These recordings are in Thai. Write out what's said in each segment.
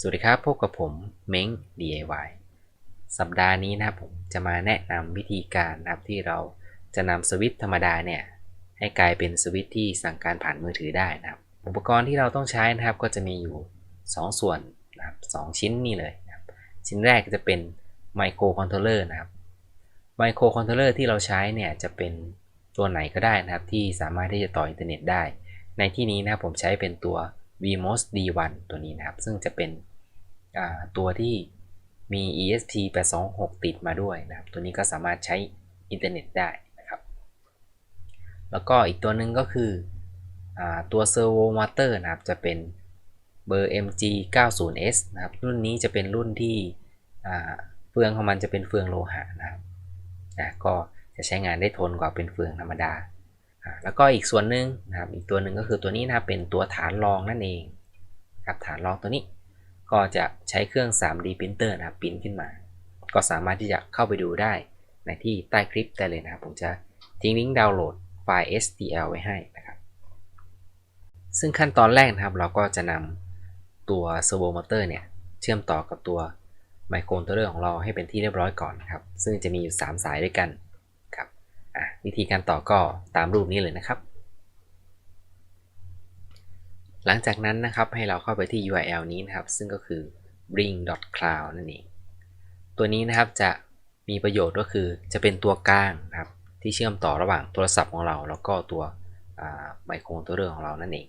สวัสดีครับ พบกับผมเม้ง DIY สัปดาห์นี้นะครับผมจะมาแนะนำวิธีการนะครับที่เราจะนำสวิตช์ธรรมดาเนี่ยให้กลายเป็นสวิตช์ที่สั่งการผ่านมือถือได้นะครับ อุปกรณ์ที่เราต้องใช้นะครับก็จะมีอยู่ 2 ส่วนนะครับสชิ้นนี่เลยนะครับชิ้นแรกจะเป็นไมโครคอนโทรลเลอร์นะครับไมโครคอนโทรลเลอร์ที่เราใช้เนี่ยจะเป็นตัวไหนก็ได้นะครับที่สามารถที่จะต่ออินเทอร์เน็ตได้ ในที่นี้นะครับผมใช้เป็นตัว vmos d1 ตัวนี้นะครับ ซึ่งจะเป็นตัวที่มี ESP826 ติดมาด้วยนะครับ ตัวนี้ก็สามารถใช้อินเทอร์เน็ตได้นะครับ แล้วก็อีกตัวหนึ่งก็คืออตัว Servo Motor นะครับ จะเป็นเบอร์ MG90S นะครับ รุ่นนี้จะเป็นรุ่นที่เฟืองของมันจะเป็นเฟืองโลหะนะครับนะก็จะใช้งานได้ทนกว่าเป็นเฟืองธรรมดา แล้วก็อีกส่วนหนึ่งนะครับอีกตัวหนึ่งก็คือตัวนี้นะครับเป็นตัวฐานรองนั่นเองครับฐานรองตัวนี้ก็จะใช้เครื่อง 3D printer นะครับพิมพ์ขึ้นมา ก็สามารถที่จะเข้าไปดูได้ในที่ใต้คลิปได้เลยนะครับ ผมจะทิ้งลิงก์ดาวน์โหลดไฟล์ STL ไว้ให้นะครับ ซึ่งขั้นตอนแรกนะครับเราก็จะนำตัว servo motor เนี่ยเชื่อมต่อกับตัวไมโครคอนโทรลเลอร์ของเราให้เป็นที่เรียบร้อยก่อนนะครับ ซึ่งจะมีอยู่ 3 สายด้วยกัน วิธีการต่อก็ตามรูปนี้เลยนะครับ หลังจากนั้นนะครับให้เราเข้าไปที่ URL นี้นะครับ ซึ่งก็คือ bring.cloud นั่นเอง ตัวนี้นะครับจะมีประโยชน์ก็คือจะเป็นตัวกลางนะครับ ที่เชื่อมต่อระหว่างโทรศัพท์ของเรา แล้วก็ตัวไมโครคอนโทรลเลอร์ของเรานั่นเอง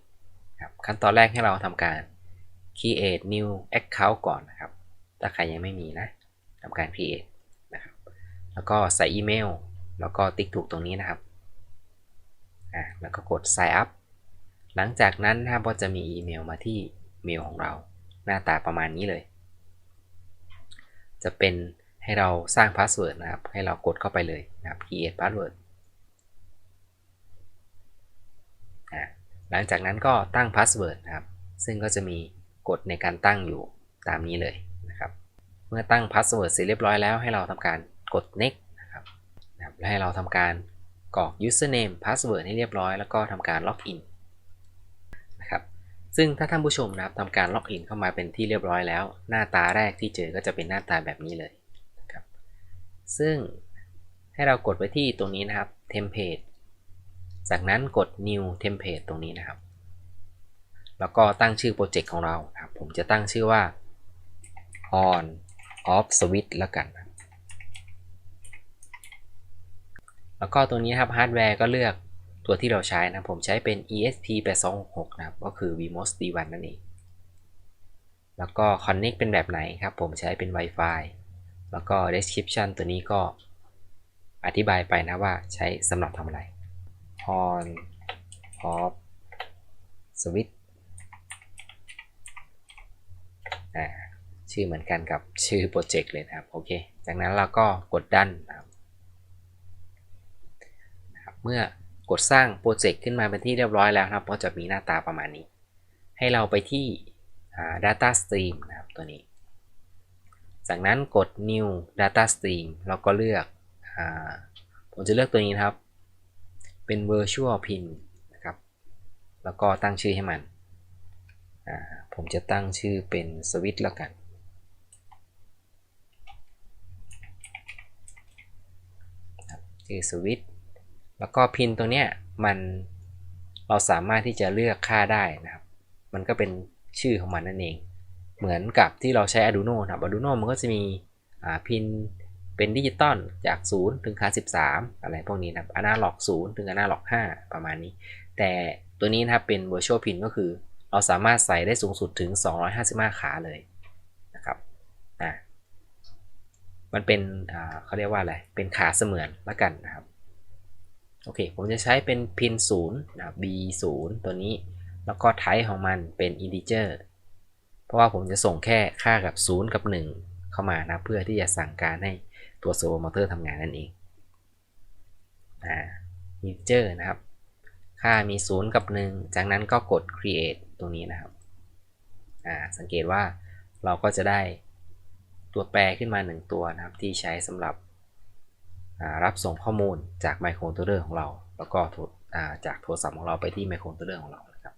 ครับขั้นตอนแรกให้เราทำการ create new account ก่อนนะครับ ถ้าใครยังไม่มีนะทำการ create นะครับ แล้วก็ใส่อีเมล แล้วก็ติ๊กถูกตรงนี้นะครับอ่าแล้วก็กด sign up หลังจากนั้นนะครับก็จะมีอีเมลมาที่เมลของเรา หน้าตาประมาณนี้เลย จะเป็นให้เราสร้างพาสเวิร์ดนะครับ ให้เรากดเข้าไปเลยนะครับ create password หลังจากนั้นก็ตั้งพาสเวิร์ดนะครับ ซึ่งก็จะมีกฎในการตั้งอยู่ตามนี้เลยนะครับ เมื่อตั้งพาสเวิร์ดเสร็จเรียบร้อยแล้วให้เราทำการกด next นะครับและให้เราทำการกรอก username password ให้เรียบร้อย แล้วก็ทำการล็อกอินนะครับซึ่งถ้าท่านผู้ชมนะครับทำการล็อกอินเข้ามาเป็นที่เรียบร้อยแล้ว หน้าตาแรกที่เจอก็จะเป็นหน้าตาแบบนี้เลยนะครับซึ่งให้เรากดไปที่ตรงนี้นะครับ template จากนั้นกด new template ตรงนี้นะครับ แล้วก็ตั้งชื่อโปรเจกต์ของเราครับผมจะตั้งชื่อว่า on off switch แล้วกัน แล้วก็ตัวนี้ครับฮาร์ดแวร์ก็เลือกตัวที่เราใช้นะผมใช้เป็น ESP8266 นะครับก็คือ vMOS D1 นั่นเองแล้วก็ Connect เป็นแบบไหนครับ ผมใช้เป็น Wi-Fi แล้วก็ Description ตัวนี้ก็อธิบายไปนะว่าใช้สำหรับทำอะไร on off switch ชื่อเหมือนกันกับชื่อโปรเจกต์เลยนะครับ โอเค จากนั้นเราก็กดดันนะครับ เมื่อกดสร้างโปรเจกต์ขึ้นมาเป็นที่เรียบร้อยแล้วครับ ก็จะมีหน้าตาประมาณนี้ ให้เราไปที่ data stream นะครับตัวนี้ จากนั้นกด new data stream แล้วก็เลือกอผมจะเลือกตัวนี้นะครับ เป็น virtual pin นะครับ แล้วก็ตั้งชื่อให้มัน ผมจะตั้งชื่อเป็นสวิตแล้วกันคือสวิต แล้วก็พินตัวเนี้ยมันเราสามารถที่จะเลือกค่าได้นะครับ มันก็เป็นชื่อของมันนั่นเอง เหมือนกับที่เราใช้ Arduino นะครับ Arduino มันก็จะมีพินเป็นดิจิตอลจาก 0 ถึงค่า13 อะไรพวกนี้นะครับอนาล็อก 0 ถึงอนาล็อก 5 ประมาณนี้ แต่ตัวนี้นะครับเป็น virtual pin ก็คือ เราสามารถใส่ได้สูงสุดถึง 255 ขาเลยนะครับอ่ามันเป็นเขาเรียกว่าอะไร เป็นขาเสมือนละกันนะครับ โอเค ผมจะใช้เป็นพิน0นะ b 0ตัวนี้ แล้วก็ไทป์ของมันเป็น integer เพราะว่าผมจะส่งแค่ค่ากับ 0 กับ 1 เข้ามานะ เพื่อที่จะสั่งการให้ตัว servo motor ทำงานนั่นเองอ่า integer นะครับ ค่ามี 0 กับ 1 จากนั้นก็กด create ตรงนี้นะครับ สังเกตว่าเราก็จะได้ตัวแปรขึ้นมา 1 ตัวนะครับที่ใช้สำหรับ รับส่งข้อมูลจากไมโครคอนโทรลเลอร์ของเรา แล้วก็จากโทรศัพท์ของเราไปที่ไมโครคอนโทรลเลอร์ของเรานะครับ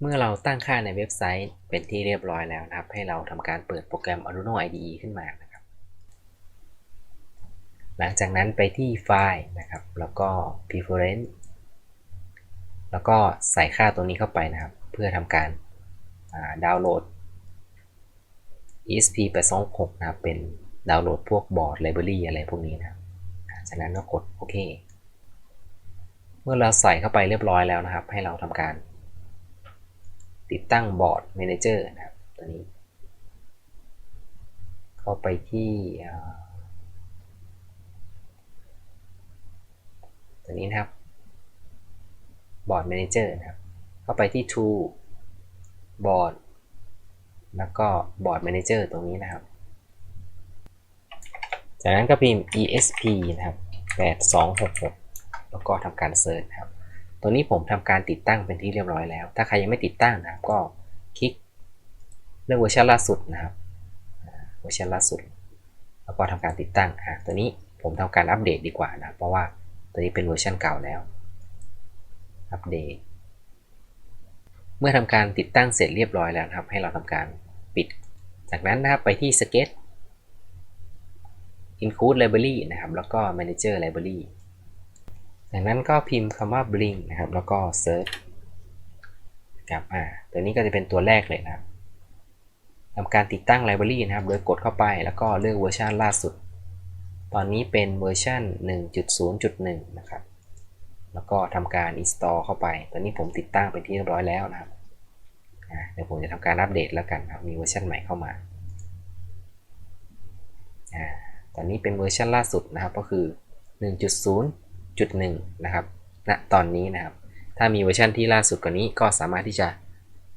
เมื่อเราตั้งค่าในเว็บไซต์เป็นที่เรียบร้อยแล้วนะครับ ให้เราทำการเปิดโปรแกรม Arduino IDE ขึ้นมานะครับ หลังจากนั้นไปที่ไฟล์นะครับ แล้วก็ preference แล้วก็ใส่ค่าตัวนี้เข้าไปนะครับ เพื่อทำการดาวน์โหลด ESP 826นะครับ เป็นดาวน์โหลดพวกบอร์ดไลบรารีอะไรพวกนี้นะครับ จากนั้นก็กดโอเค เมื่อเราใส่เข้าไปเรียบร้อยแล้วนะครับ ให้เราทำการ ติดตั้งบอร์ด Manager นะครับตัวนี้ เข้าไปที่ตัวนี้นะครับบอร์ด Manager นะครับ เข้าไปที่ Tool บอร์ดแล้วก็บอร์ด Manager ตรงนี้นะครับ จากนั้นก็พิมพ์ ESP นะครับ8266 แล้วก็ทำการเซิร์ชครับ ตัวนี้ผมทำการติดตั้งเป็นที่เรียบร้อยแล้ว ถ้าใครยังไม่ติดตั้งนะครับ ก็คลิกเลือกเวอร์ชันล่าสุดนะครับเวอร์ชันล่าสุด แล้วก็ทำการติดตั้งอะตัวนี้ผมทำการอัปเดตดีกว่านะ เพราะว่าตัวนี้เป็นเวอร์ชันเก่าแล้ว อัปเดต เมื่อทำการติดตั้งเสร็จเรียบร้อยแล้วนะครับ ให้เราทำการปิด จากนั้นนะครับไปที่ Sketch include library นะครับ แล้วก็ manager library จากนั้นก็พิมพ์คำว่า bring นะครับ แล้วก็ search ครับอ่าตัวนี้ก็จะเป็นตัวแรกเลยนะครับทำการติดตั้ง library นะครับ โดยกดเข้าไปแล้วก็เลือกเวอร์ชันล่าสุด ตอนนี้เป็นเวอร์ชัน1.0.1 นะครับ แล้วก็ทำการ install เข้าไป ตอนนี้ผมติดตั้งเป็นที่เรียบร้อยแล้วนะครับเดี๋ยวผมจะทำการอัปเดตแล้วกันครับ มีเวอร์ชันใหม่เข้ามาอ่า แตอนนี้เป็นเวอร์ชันล่าสุดนะครับ ก็คือ 1.0.1 นะครับณตอนนี้นะครับ ถ้ามีเวอร์ชันที่ล่าสุดกว่านี้ก็สามารถที่จะ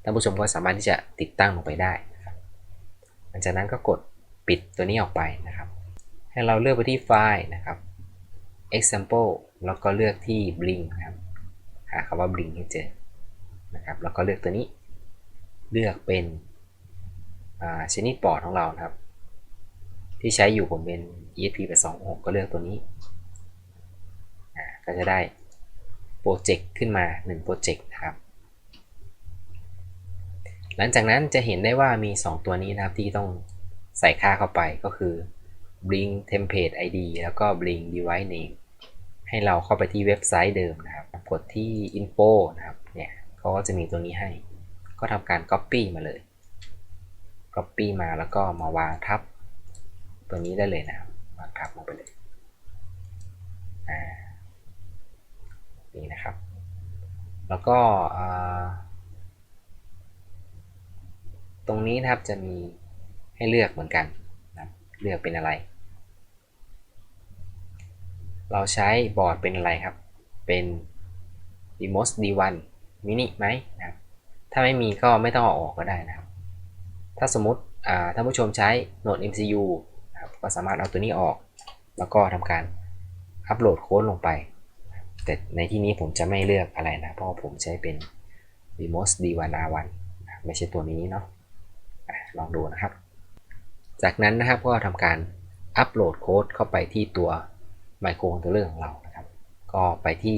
ท่านผู้ชมก็สามารถที่จะติดตั้งลงไปได้นะครับหลังจากนั้นก็กดปิดตัวนี้ออกไปนะครับ ให้เราเลือกไปที่ไฟล์นะครับ example แล้วก็เลือกที่ bring นะครับหาคำว่า bring ให้เจอนะครับแล้วก็เลือกตัวนี้ เลือกเป็นชนิดบอดของเรานะครับ ที่ใช้อยู่ผมเป็น ESP 826 ก็เลือกตัวนี้ ก็จะได้โปรเจกต์ขึ้นมา1โปรเจกต์นะครับ หลังจากนั้นจะเห็นได้ว่ามี 2 ตัวนี้นะครับที่ต้องใส่ค่าเข้าไปก็คือ bring template id แล้วก็ bring device name ให้เราเข้าไปที่เว็บไซต์เดิมนะครับ กดที่ info นะครับ เนี่ยเขาก็จะมีตัวนี้ให้ ก็ทำการ copy มาเลย copy มาแล้วก็มาวางทับ ตัวนี้ได้เลยนะครับวางทับลงไปเลยอ่านี่นะครับ แล้วก็ตรงนี้นะครับจะมีให้เลือกเหมือนกันนะเลือกเป็นอะไร เราใช้บอร์ดเป็นอะไรครับ เป็น Demos D1 Mini ไหมนะครับถ้าไม่มีก็ไม่ต้องเอาออกก็ได้นะครับ ถ้าสมมติท่านผู้ชมใช้โหนด MCU ก็สามารถเอาตัวนี้ออก แล้วก็ทำการอัปโหลดโค้ดลงไป แต่ในที่นี้ผมจะไม่เลือกอะไรนะ เพราะผมใช้เป็น Demos D1R1 ไม่ใช่ตัวนี้เนาะลองดูนะครับ จากนั้นนะครับก็ทำการอัปโหลดโค้ดเข้าไปที่ตัวไมโครคอนโทรลเลอร์ของเรานะครับ ก็ไปที่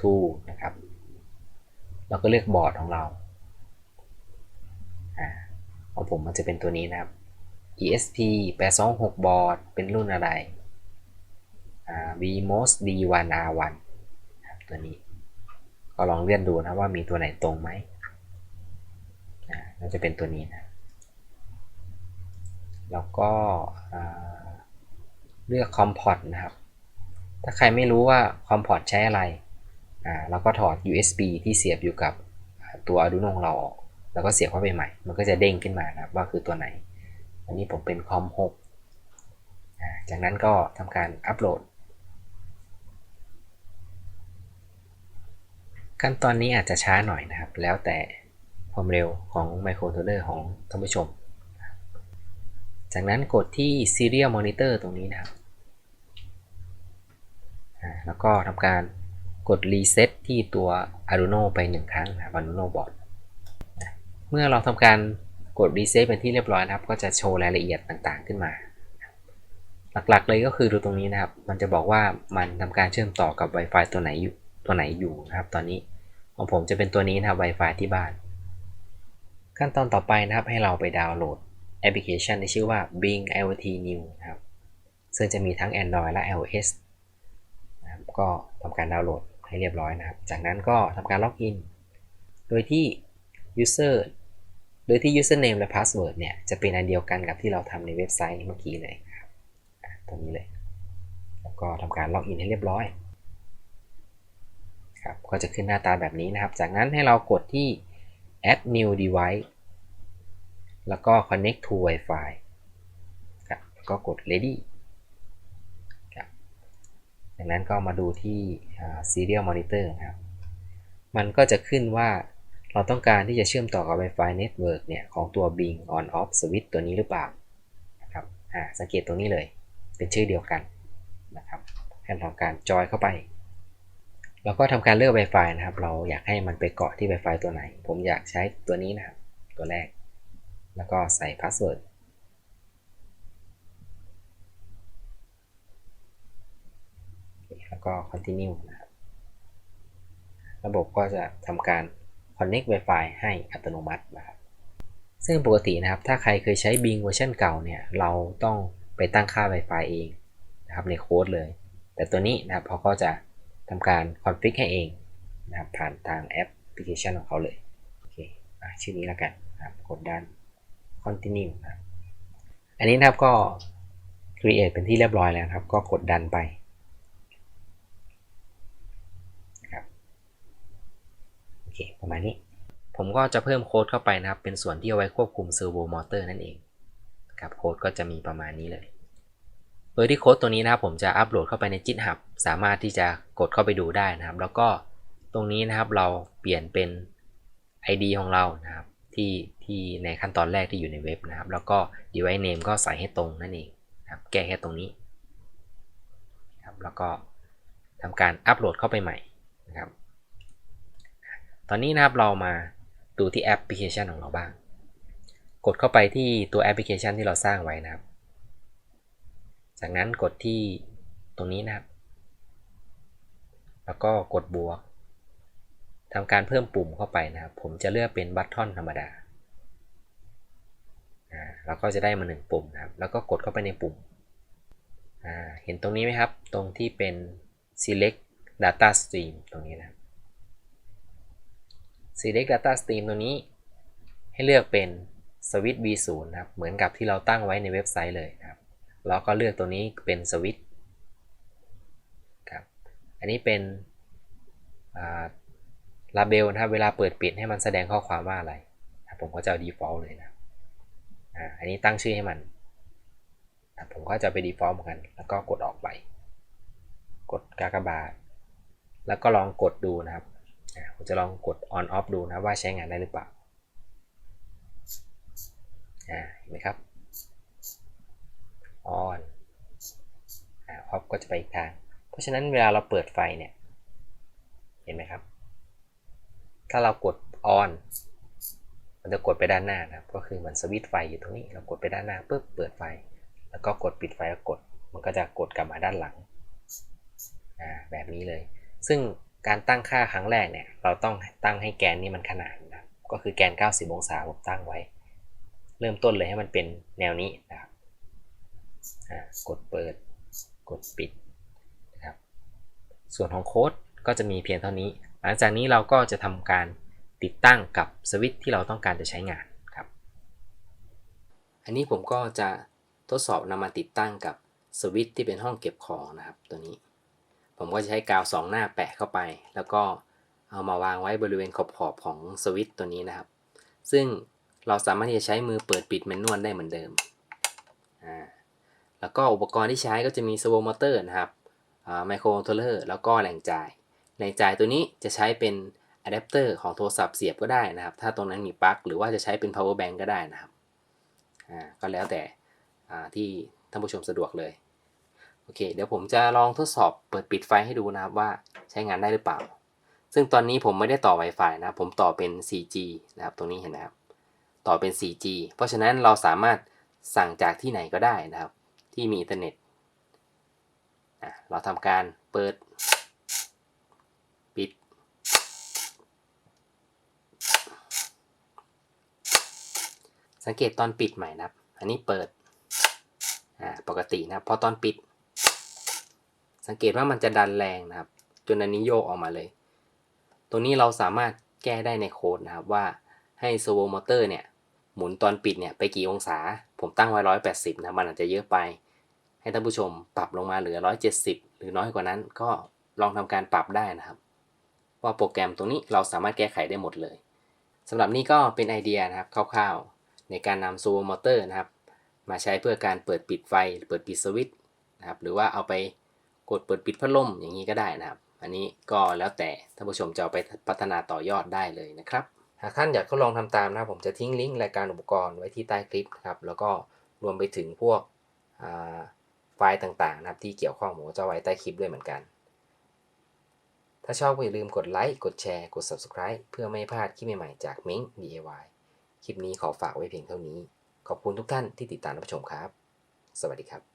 Tool นะครับเราก็เลือกบอร์ดของเราอของผมมันจะเป็นตัวนี้นะครับ ESP 826 บอร์ด เป็นรุ่นอะไร VMOS D1R1 ตัวนี้ ก็ลองเลื่อนดูนะว่ามีตัวไหนตรงไหมน่าจะเป็นตัวนี้นะ แล้วก็เลือก Comport นะครับ ถ้าใครไม่รู้ว่า Comport ใช้อะไรเราก็ถอด USB ที่เสียบอยู่กับตัว Arduino ของเราออก แล้วก็เสียบเข้าไปใหม่ มันก็จะเด้งขึ้นมานะว่าคือตัวไหน อันนี้ผมเป็นคอม6จากนั้นก็ทำการอัปโหลด ขั้นตอนนี้อาจจะช้าหน่อยนะครับ แล้วแต่ความเร็วของไมโครโทรเลอร์ของท่านผู้ชม จากนั้นกดที่ Serial Monitor ตรงนี้นะครับ แล้วก็ทำการกด Reset ที่ตัว Arduino ไป1ครั้งนะครับ Arduino Board เมื่อเราทำการ กด reset เป็นที่เรียบร้อยนะครับ ก็จะโชว์รายละเอียดต่างๆขึ้นมา หลักๆเลยก็คือดูตรงนี้นะครับ มันจะบอกว่ามันทำการเชื่อมต่อกับ Wi-Fi ตัวไหนอยู่ตัวไหนอยู่นะครับ ตอนนี้ของผมจะเป็นตัวนี้นะครับ Wi-Fi ที่บ้าน ขั้นตอนต่อไปนะครับให้เราไปดาวน์โหลดแอปพลิเคชันที่ชื่อว่า Bing IoT New นะครับซึ่งจะมีทั้ง Android และ iOS นะครับก็ทำการดาวน์โหลดให้เรียบร้อยนะครับ จากนั้นก็ทำการล็อกอิน โดยที่ user ดยที่ username และ password เนี่ยจะเป็นอันเดียวกันกับที่เราทำในเว็บไซต์เมื่อกี้เลยครับตรงนี้เลย แล้วก็ทำการล็อกอินให้เรียบร้อยครับก็จะขึ้นหน้าตาแบบนี้นะครับ จากนั้นให้เรากดที่ add new device แล้วก็ connect to Wi-Fi ครับแล้วก็กด ready ครับจากนั้นก็มาดูที่ serial monitor ครับ มันก็จะขึ้นว่า เราต้องการที่จะเชื่อมต่อกับ Wi-Fi network เนี่ยของตัว Bing on off switch ตัวนี้หรือเปล่านะครับอ่าสังเกตตรงนี้เลย เป็นชื่อเดียวกันนะครับให้ทำการจอยเข้าไปเราก็ทำการเลือก Wi-Fi นะครับ เราอยากให้มันไปเกาะที่ Wi-Fi ตัวไหน ผมอยากใช้ตัวนี้นะครับ ตัวแรก แล้วก็ใส่พาสเวิร์ดแล้วก็ continue นะครับ ระบบก็จะทำการ connect Wi-Fi ให้อัตโนมัตินะครับ ซึ่งปกตินะครับถ้าใครเคยใช้ Bing เวอร์ชันเก่าเนี่ยเราต้องไปตั้งค่า Wi-Fi เองนะครับในโค้ดเลย แต่ตัวนี้นะครับเขาก็จะทำการ config ให้เองนะครับผ่านทางแอปพลิเคชันของเขาเลยโอเคอชื่อนี้แล้วกันนะครับกดดัน continue นะอันนี้นะครับก็ create เป็นที่เรียบร้อยแล้วครับ ก็กดดันไปนะครับโอเค ประมาณนี้ ผมก็จะเพิ่มโค้ดเข้าไปนะครับ เป็นส่วนที่เอาไว้ควบคุม servo motor นั่นเองครับโค้ดก็จะมีประมาณนี้เลย โดยที่โค้ดตัวนี้นะครับผมจะอัปโหลดเข้าไปใน GitHub สามารถที่จะกดเข้าไปดูได้นะครับ แล้วก็ตรงนี้นะครับเราเปลี่ยนเป็น ID ของเรานะครับที่ที่ในขั้นตอนแรกที่อยู่ในเว็บนะครับ แล้วก็ device name ก็ใส่ให้ตรงนั่นเองนะครับแก้แค่ตรงนี้ครับแล้วก็ทำการอัปโหลดเข้าไปใหม่ ตอนนี้นะครับเรามาดูที่แอปพลิเคชันของเราบ้าง กดเข้าไปที่ตัวแอปพลิเคชันที่เราสร้างไว้นะครับ จากนั้นกดที่ตรงนี้นะครับ แล้วก็กดบวกทำการเพิ่มปุ่มเข้าไปนะครับ ผมจะเลือกเป็นบัตทอนธรรมดาอ่าเราก็จะได้มาหนึ่งปุ่มนะครับ แล้วก็กดเข้าไปในปุ่มอ่าเห็นตรงนี้ไหมครับ ตรงที่เป็น select data stream ตรงนี้นะครับ select data stream ตรงนี้ ให้เลือกเป็น switch v0 นะครับ เหมือนกับที่เราตั้งไว้ในเว็บไซต์เลยนะครับ แล้วก็เลือกตัวนี้เป็นสวิตช์ครับ อันนี้เป็นลาเบลนะครับ เวลาเปิดปิดให้มันแสดงข้อความว่าอะไร ผมก็จะเอา default เลยนะอ่าอันนี้ตั้งชื่อให้มัน ผมก็จะไป default เหมือนกัน แล้วก็กดออกไป กดกากบาท แล้วก็ลองกดดูนะครับ ผมจะลองกด on off ดูนะว่าใช้งานได้หรือเปล่าเห็นไหมครับ on อ่า off ก็จะไปอีกทาง เพราะฉะนั้นเวลาเราเปิดไฟเนี่ย เห็นไหมครับ ถ้าเรากด on มันจะกดไปด้านหน้านะครับ ก็คือมันสวิตช์ไฟอยู่ตรงนี้ เรากดไปด้านหน้าปุ๊บเปิดไฟ แล้วก็กดปิดไฟแล้วกด มันก็จะกดกลับมาด้านหลังอ่าแบบนี้เลย ซึ่ง การตั้งค่าครั้งแรกเนี่ย เราต้องตั้งให้แกนนี้มันขนานนะก็คือแกน 90 องศาผมตั้งไว้ เริ่มต้นเลยให้มันเป็นแนวนี้นะครับกดเปิด กดปิดนะครับ ส่วนของโค้ดก็จะมีเพียงเท่านี้ หลังจากนี้เราก็จะทำการติดตั้งกับสวิตช์ที่เราต้องการจะใช้งานครับ อันนี้ผมก็จะทดสอบนำมาติดตั้งกับสวิตช์ที่เป็นห้องเก็บของนะครับตัวนี้ ผมก็จะใช้กาวสองหน้าแปะเข้าไป แล้วก็เอามาวางไว้บริเวณขอบๆของสวิตช์ตัวนี้นะครับ ซึ่งเราสามารถที่จะใช้มือเปิดปิดแมนนวลได้เหมือนเดิมอ่าแล้วก็อุปกรณ์ที่ใช้ก็จะมีสโวมอเตอร์นะครับไมโครคอนโทรลเลอร์แล้วก็แหล่งจ่ายแหล่งจ่ายตัวนี้จะใช้เป็นอะแดปเตอร์ของโทรศัพท์เสียบก็ได้นะครับ ถ้าตรงนั้นมีปลั๊กหรือว่าจะใช้เป็น power bank ก็ได้นะครับ อ่า ก็แล้วแต่ที่ท่านผู้ชมสะดวกเลย อเคเดี๋ยวผมจะลองทดสอบเปิดปิดไฟให้ดูนะครับว่าใช้งานได้หรือเปล่า ซึ่งตอนนี้ผมไม่ได้ต่อ Wi-Fi นะผมต่อเป็น 4G นะครับตรงนี้เห็นนะครับ ต่อเป็น 4G เพราะฉะนั้นเราสามารถสั่งจากที่ไหนก็ได้นะครับ ที่มีอินเทอร์เน็ตเราทำการเปิด ปิด สังเกตตอนปิดใหม่นะครับ อันนี้เปิดอ่าปกตินะครับพอตอนปิด สังเกตว่ามันจะดันแรงนะครับ จนอันนี้โยกออกมาเลยตัวนี้เราสามารถแก้ได้ในโค้ดนะครับว่าให้โซโวมอเตอร์เนี่ยหมุนตอนปิดเนี่ยไปกี่องศา ผมตั้งไว้ 180 นะมันอาจจะเยอะไป ให้ท่านผู้ชมปรับลงมาเหลือ 170 หรือน้อยกว่านั้นก็ลองทำการปรับได้นะครับ ว่าโปรแกรมตรงนี้เราสามารถแก้ไขได้หมดเลยสำหรับนี้ก็เป็นไอเดียนะครับคร่าวๆ ในการนำโซโวมอเตอร์นะครับ มาใช้เพื่อการเปิดปิดไฟ เปิดปิดสวิตช์นะครับหรือว่าเอาไป กดเปิดปิดพัดลมอย่างนี้ก็ได้นะครับ อันนี้ก็แล้วแต่ท่านผู้ชมจะเอาไปพัฒนาต่อยอดได้เลยนะครับ หากท่านอยากทดลองทำตามนะครับผมจะทิ้งลิงก์รายการอุปกรณ์ไว้ที่ใต้คลิปนะครับ แล้วก็รวมไปถึงพวกไฟล์ต่างๆนะครับที่เกี่ยวข้องผมจะไว้ใต้คลิปด้วยเหมือนกัน ถ้าชอบก็อย่าลืมกดไลค์ กดแชร์ กด Subscribe เพื่อไม่พลาดคลิปใหม่ๆจาก Ming DIY คลิปนี้ขอฝากไว้เพียงเท่านี้ ขอบคุณทุกท่านที่ติดตามรับชมครับ สวัสดีครับ